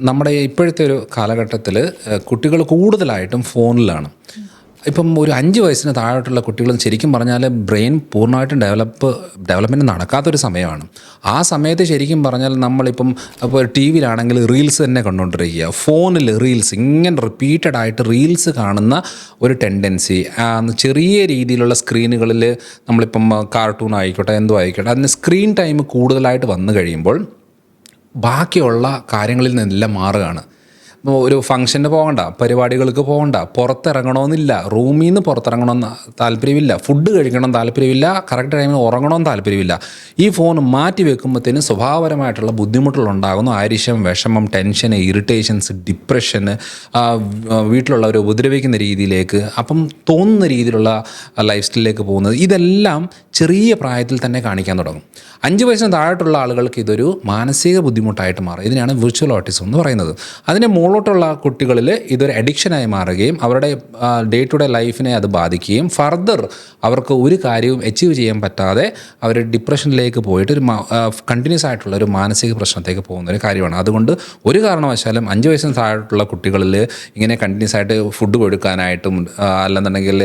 നമ്മുടെ ഇപ്പോഴത്തെ ഒരു കാലഘട്ടത്തിൽ കുട്ടികൾ കൂടുതലായിട്ടും ഫോണിലാണ്. ഇപ്പം ഒരു അഞ്ച് വയസ്സിന് താഴോട്ടുള്ള കുട്ടികൾ ശരിക്കും പറഞ്ഞാൽ ബ്രെയിൻ പൂർണമായിട്ടും ഡെവലപ്പ് ഡെവലപ്മെന്റ് നടക്കാത്തൊരു സമയമാണ്. ആ സമയത്ത് ശരിക്കും പറഞ്ഞാൽ നമ്മളിപ്പം ഇപ്പോൾ ടി വിയിലാണെങ്കിൽ റീൽസ് തന്നെ കണ്ടുകൊണ്ടിരിക്കുക ഫോണിൽ റീൽസ് ഇങ്ങനെ റിപ്പീറ്റഡ് ആയിട്ട് റീൽസ് കാണുന്ന ഒരു ടെൻഡൻസി ചെറിയ രീതിയിലുള്ള സ്ക്രീനുകളിൽ നമ്മളിപ്പം കാർട്ടൂൺ ആയിക്കോട്ടെ എന്തോ ആയിക്കോട്ടെ അതിന് സ്ക്രീൻ ടൈം കൂടുതലായിട്ട് വന്നു കഴിയുമ്പോൾ ബാക്കിയുള്ള കാര്യങ്ങളിൽ നിന്നെല്ലാം മാറുകയാണ്. ഒരു ഫംഗ്ഷന് പോകണ്ട പരിപാടികൾക്ക് പോകണ്ട പുറത്തിറങ്ങണമെന്നില്ല റൂമിൽ നിന്ന് പുറത്തിറങ്ങണമെന്ന് താല്പര്യമില്ല ഫുഡ് കഴിക്കണം താല്പര്യമില്ല കറക്റ്റ് ടൈമിൽ ഉറങ്ങണമെന്ന് താല്പര്യമില്ല. ഈ ഫോൺ മാറ്റി വെക്കുമ്പോഴത്തേനും സ്വഭാവപരമായിട്ടുള്ള ബുദ്ധിമുട്ടുകൾ ഉണ്ടാകുന്നു. ആരിശം വിഷമം ടെൻഷൻ ഇറിറ്റേഷൻസ് ഡിപ്രഷന് വീട്ടിലുള്ളവരെ ഉപദ്രവിക്കുന്ന രീതിയിലേക്ക് അപ്പം തോന്നുന്ന രീതിയിലുള്ള ലൈഫ് സ്റ്റൈലിലേക്ക് പോകുന്നത്. ഇതെല്ലാം ചെറിയ പ്രായത്തിൽ തന്നെ കാണിക്കാൻ തുടങ്ങും. അഞ്ച് വയസ്സിന് താഴെയുള്ള ആളുകൾക്ക് ഇതൊരു മാനസിക ബുദ്ധിമുട്ടായിട്ട് മാറും. ഇതിനാണ് വിർച്വൽ ഓട്ടിസം എന്ന് പറയുന്നത്. മുകളിലോട്ടുള്ള കുട്ടികളിൽ ഇതൊരു അഡിക്ഷനായി മാറുകയും അവരുടെ ഡേ ടു ഡേ ലൈഫിനെ അത് ബാധിക്കുകയും ഫർദർ അവർക്ക് ഒരു കാര്യവും അച്ചീവ് ചെയ്യാൻ പറ്റാതെ അവർ ഡിപ്രഷനിലേക്ക് പോയിട്ട് ഒരു കണ്ടിന്യൂസ് ആയിട്ടുള്ള ഒരു മാനസിക പ്രശ്നത്തേക്ക് പോകുന്ന ഒരു കാര്യമാണ്. അതുകൊണ്ട് ഒരു കാരണവശാലും അഞ്ച് വയസ്സിന് താഴെയുള്ള കുട്ടികളിൽ ഇങ്ങനെ കണ്ടിന്യൂസ് ആയിട്ട് ഫുഡ് കൊടുക്കാനായിട്ടും അല്ലെന്നുണ്ടെങ്കിൽ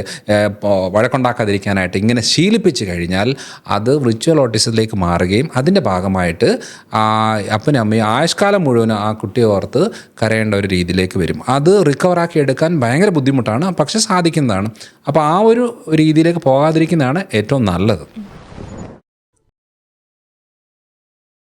വഴക്കുണ്ടാക്കാതിരിക്കാനായിട്ട് ഇങ്ങനെ ശീലിപ്പിച്ച് കഴിഞ്ഞാൽ അത് വിർച്വൽ ഓട്ടിസത്തിലേക്ക് മാറുകയും അതിന്റെ ഭാഗമായിട്ട് അപ്പനും അമ്മയും ആയുഷ്കാലം മുഴുവൻ ആ കുട്ടിയെ ഓർത്ത് കരയേണ്ട ഒരു രീതിയിലേക്ക് വരും. അത് റിക്കവറാക്കി എടുക്കാൻ ഭയങ്കര ബുദ്ധിമുട്ടാണ്. പക്ഷെ സാധിക്കുന്നതാണ്. അപ്പോൾ ആ ഒരു രീതിയിലേക്ക് പോകാതിരിക്കുന്നതാണ് ഏറ്റവും നല്ലത്.